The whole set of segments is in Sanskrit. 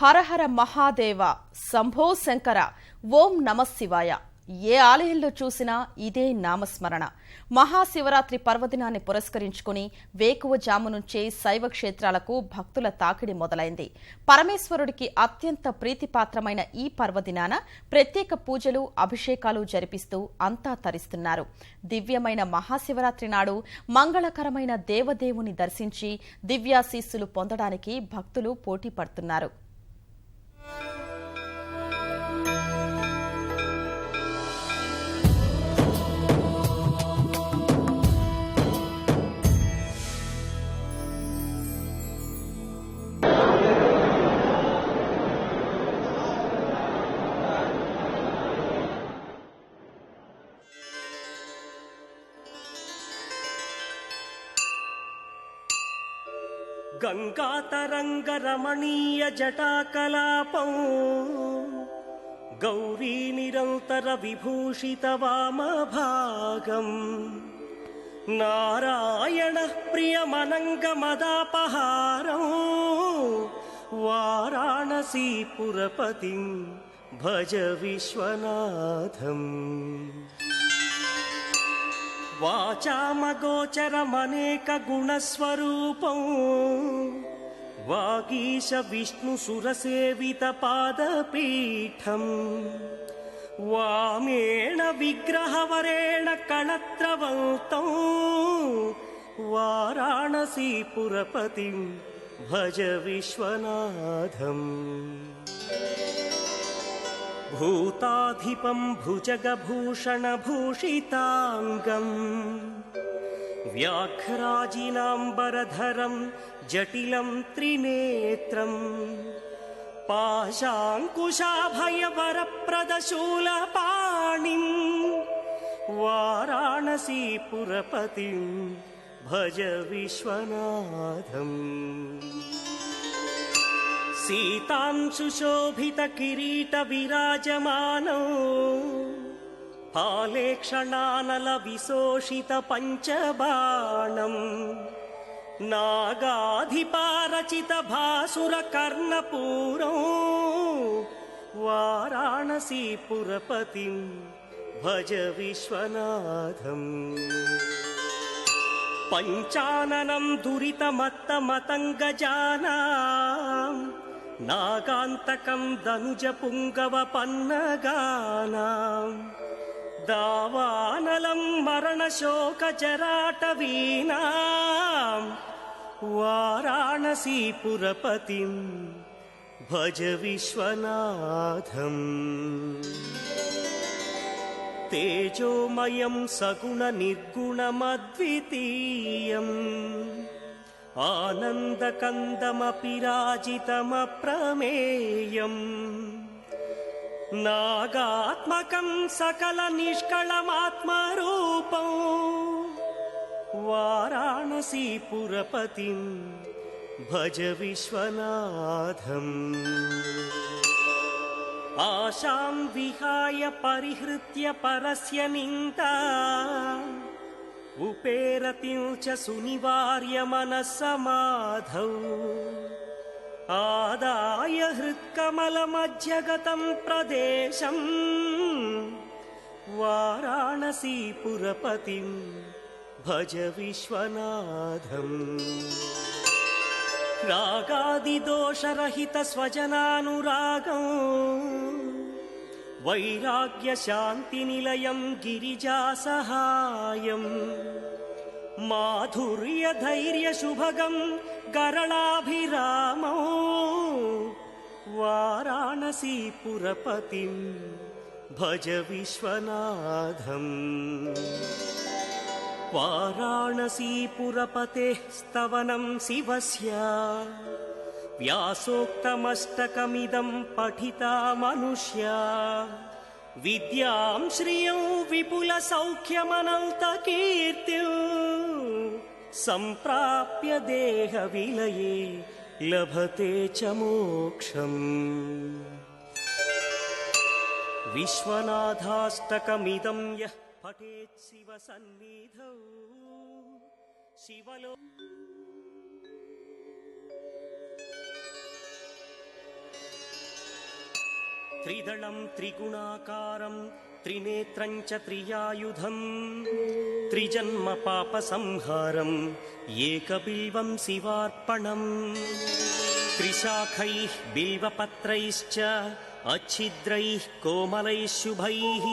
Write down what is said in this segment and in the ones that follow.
హరహర మహాదేవ శంభో శంకర ఓం నమ శివాయ. ఏ ఆలయంలో చూసినా ఇదే నామస్మరణ. మహాశివరాత్రి పర్వదినాన్ని పురస్కరించుకుని వేకువ జాము నుంచే శైవ క్షేత్రాలకు భక్తుల తాకిడి మొదలైంది. పరమేశ్వరుడికి అత్యంత ప్రీతిపాత్రమైన ఈ పర్వదినాన ప్రత్యేక పూజలు అభిషేకాలు జరిపిస్తూ అంతా తరిస్తున్నారు. దివ్యమైన మహాశివరాత్రి నాడు మంగళకరమైన దేవదేవుని దర్శించి దివ్యాశీస్సులు పొందడానికి భక్తులు పోటీ పడుతున్నారు. गङ्गातरङ्गरमणीयजटाकलापौ गौरीनिरन्तरविभूषितवामभागम् नारायणः प्रियमनङ्गमदापहारौ वाराणसीपुरपतिं भज विश्वनाथम्। वाचामगोचरमनेकगुणस्वरूपौ। वागीशविष्णुसुरसेवितपादपीठम् वामेण विग्रहवरेण कणत्रवन्तौ वाराणसीपुरपतिं भज विश्वनाथम्। भूताधिपम् भुजगभूषणभूषिताङ्गम् व्याघ्राजिनाम्बरधरम् जटिलम् त्रिनेत्रम् पाशाङ्कुशाभयवरप्रदशूलपाणिम् वाराणसीपुरपतिम् भज विश्वनाथम्। सीतांशुशोभितकिरीटविराजमानौ हालेक्षणानलविशोषितपञ्चबाणम् नागाधिपारचितभासुरकर्णपूरौ। वाराणसीपुरपतिं भज विश्वनाथम्। पञ्चाननं दुरितमत्तमतङ्गजानाम् नागान्तकं दनुजपुङ्गवपन्नगानाम् दावानलं मरणशोकजराटवीनाम् वाराणसीपुरपतिं भज विश्वनाथम्। तेजोमयं सगुणनिर्गुणमद्वितीयम् आनन्दकन्दमपि राजितमप्रमेयम् नागात्मकं सकलनिष्कळमात्मरूपं वाराणसीपुरपतिं भज विश्वनाथम्। आशां विहाय परिहृत्य परस्य निन्दा उपेरतिं च सुनिवार्य मनःसमाधौ। आदाय हृत्कमलमध्यगतं प्रदेशम् वाराणसीपुरपतिं भज विश्वनाथम्। रागादिदोषरहितस्वजनानुरागम् वैराग्यशान्तिनिलयं गिरिजासहायम् माधुर्यधैर्यशुभगं गरणाभिरामौ वाराणसीपुरपतिं भज विश्वनाथम्। वाराणसीपुरपतेः स्तवनं शिवस्य व्यासोक्तमष्टकमिदं पठिता मनुष्या। विद्यां श्रियं विपुलसौख्यमनन्तकीर्तिं सम्प्राप्य देहविलये लभते च मोक्षम्। विश्वनाथाष्टकमिदं यः पठेत् शिवसन्निधौ। शिवलो त्रिदलं त्रिगुणाकारं त्रिनेत्रं च त्रियायुधम् त्रिजन्म पापसंहारम् एकबिल्वं शिवार्पणम् त्रिशाखैः बिल्वपत्रैश्च अच्छिद्रैः कोमलैः शुभैः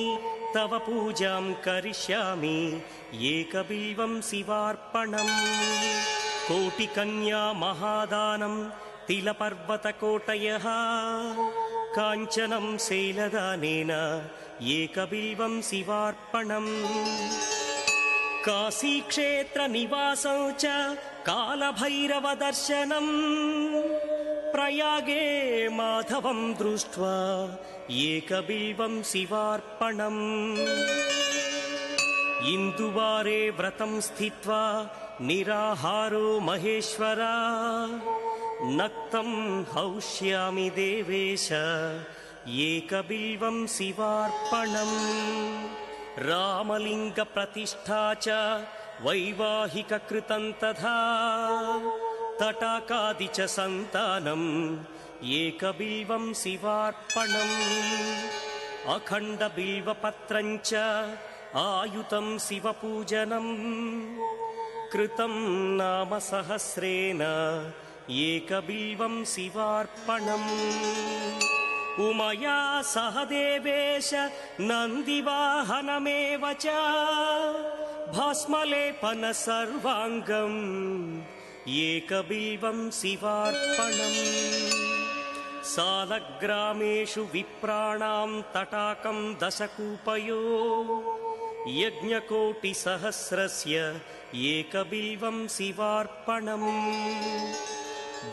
तव पूजां करिष्यामि एकबिल्वं शिवार्पणम्। कोटिकन्या महादानं तिलपर्वतकोटयः काञ्चनं शैलदानेन एकबिल्वं शिवार्पणम् काशीक्षेत्रनिवासौ च कालभैरवदर्शनम् प्रयागे माधवं दृष्ट्वा एकबिल्वं शिवार्पणम् इन्दुवारे व्रतं स्थित्वा निराहारो महेश्वरा नक्तं हौष्यामि देवेश एकबिल्वं शिवार्पणम् रामलिङ्गप्रतिष्ठा च वैवाहिककृतं तथा। तटाकादि च सन्तानम् एकबिल्वं शिवार्पणम्। अखण्डबिल्वपत्रं च आयुतं शिवपूजनम्। कृतं नाम सहस्रेण एकबिल्वं शिवार्पणम् उमया सह देवेश नन्दिवाहनमेव च भस्मलेपन सर्वाङ्गम् एकबिल्वं शिवार्पणम् सालग्रामेषु विप्राणां तटाकं दशकूपयो यज्ञकोटिसहस्रस्य एकबिल्वं शिवार्पणम्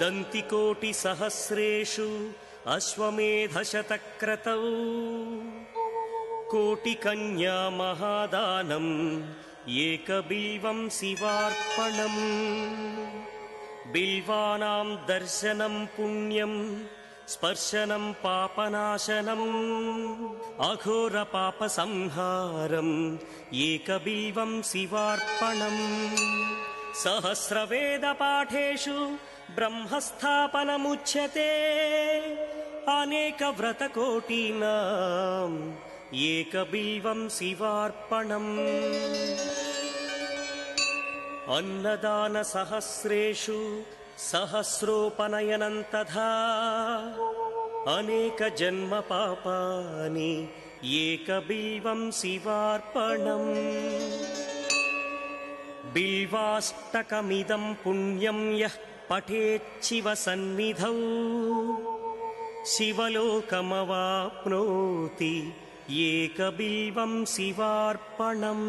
दन्तिकोटिसहस्रेषु अश्वमेधशतक्रतौ। कोटिकन्या महादानम् एकबिल्वं शिवार्पणम्। बिल्वानां दर्शनं पुण्यम् स्पर्शनं पापनाशनम् अघोरपापसंहारम् एकबिल्वं शिवार्पणम्। सहस्रवेदपाठेषु ब्रह्मस्थापनमुच्यते। अनेकव्रतकोटीनाम् एकबिल्वं शिवार्पणम्। अन्नदानसहस्रेषु सहस्रोपनयनं तथा अनेकजन्मपापानि एकबिल्वं शिवार्पणम्। बिल्वाष्टकमिदं पुण्यं यः पठेच्छिव सन्निधौ शिवलोकमवाप्नोति एकबिल्वं शिवार्पणम्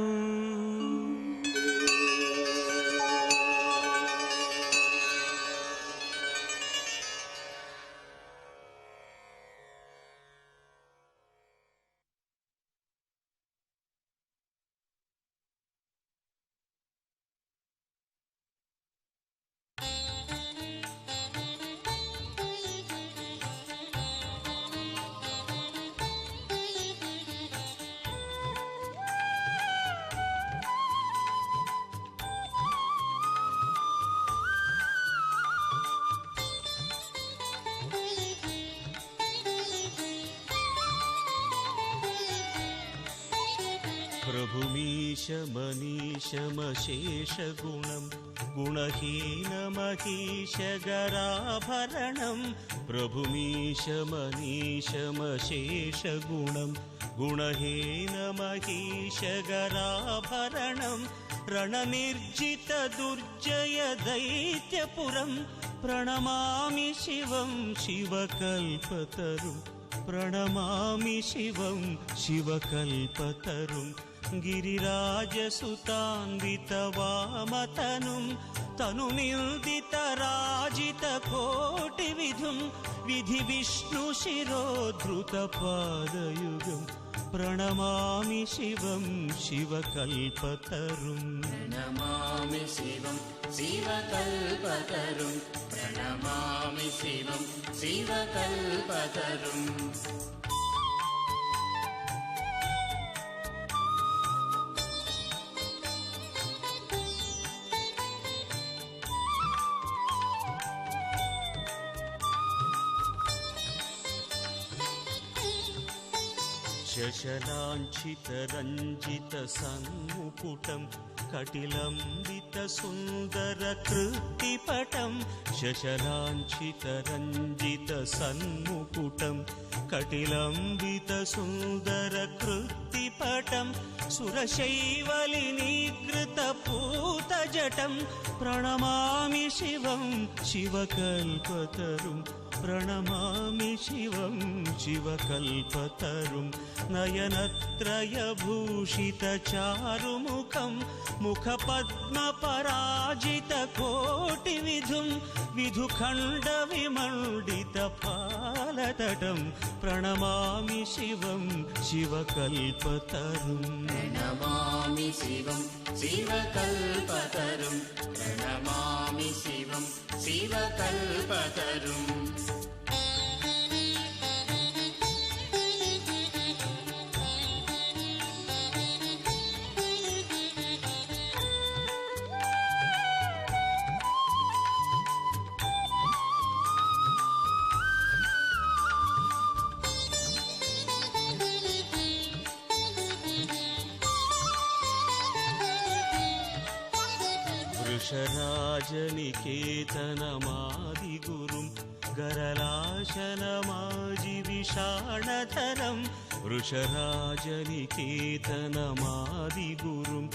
प्रभुमीशमनीशमशेषगुणं गुणहीनमहीशगराभरणं प्रभुमीशमनीशमशेषगुणं गुणहीनमहीशगराभरणं रणनिर्जितदुर्जय दैत्यपुरं प्रणमामि शिवं शिवकल्पतरुम् प्रणमामि शिवं शिवकल्पतरुं गिरिराजसुतान्वितवामतनुं तनुनिन्दितराजितकोटिविधुं विधिविष्णुशिरोद्धृतपादयुगं प्रणमामि शिवं शिवकल्पतरुम्। प्रणमामि शिवं शिवकल्पतरुं प्रणमामि शिवं शिवकल्पतरुम् शशलाञ्छितरञ्जितसन्मुकुटं कटिलम्बितसुन्दरकृत्तिपटं शशलाञ्छितरञ्जितसन्मुकुटं कटिलम्बितसुन्दरकृत्तिपटं सुरशैवलिनीकृतपूतजटं प्रणमामि शिवं शिवकल्पतरुं प्रणमामि शिवं शिवकल्पतरुं नयनत्रयभूषितचारुमुखं मुखपद्मपराजितकोटिविधुं विधुखण्डविमण्डितपालतटं प्रणमामि शिवं शिवकल्पतरुम् प्रणमामि शिवं शिवकल्पतरुं। प्रणमामि शिवं शिवकल्पतरुम् वृषराजनिकेतनमादिगुरुं गरलाशनमाजिविषाणधरं वृषराजनिकेतनमादिगुरुं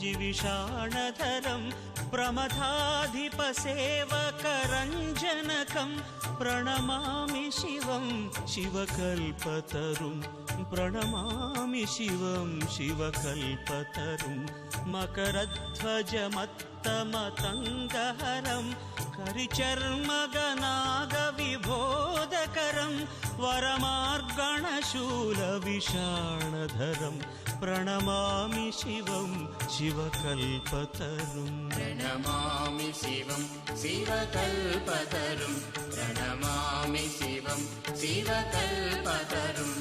गरलाशनमाजिविषाणधरं प्रमथाधिपसेवकरञ्जनकं प्रणमामि शिवं शिवकल्पतरुं प्रणमामि शिवं शिवकल्पतरुं मकरध्वजमत्तमतङ्गहरं करिचर्मगनागविबोधकरं वरमार्गणशूलविषाणधरं प्रणमामि शिवं शिवकल्पतरुम् प्रणमामि शिवं शिवकल्पतरुं प्रणमामि शिवं शिवकल्पतरुम्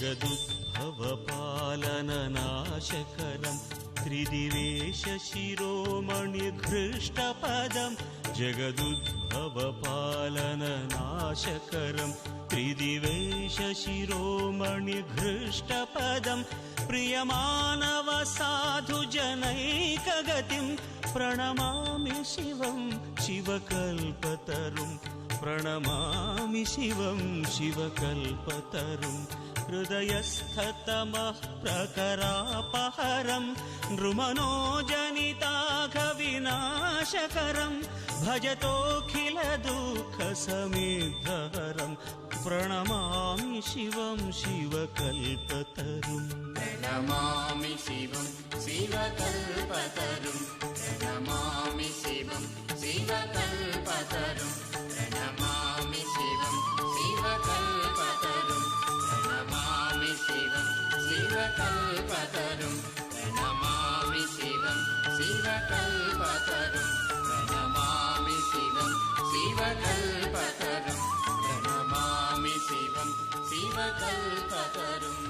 जगदुद्भवपालननाशकरं त्रिदिवेशशिरोमणिघृष्टपदं जगदुद्भवपालननाशकरं त्रिदिवेशशिरोमणिघृष्टपदं प्रियमानवसाधुजनैकगतिं प्रणमामि शिवं शिवकल्पतरुं प्रणमामि शिवं शिवकल्पतरुं हृदयस्थतमः प्रकरापहरं नृमनोजनिताघविनाशकरं भजतोऽखिलदुःखसमेधहरं प्रणमामि शिवं शिवकल्पतरुम् प्रणमामि शिवं शिवकल्पतरुं प्रणमामि शिवं शिवकल्पतरुं शिवकल्पतरुं प्रणमामि शिवं शिवकल्पतरुम्